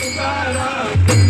Tukaram.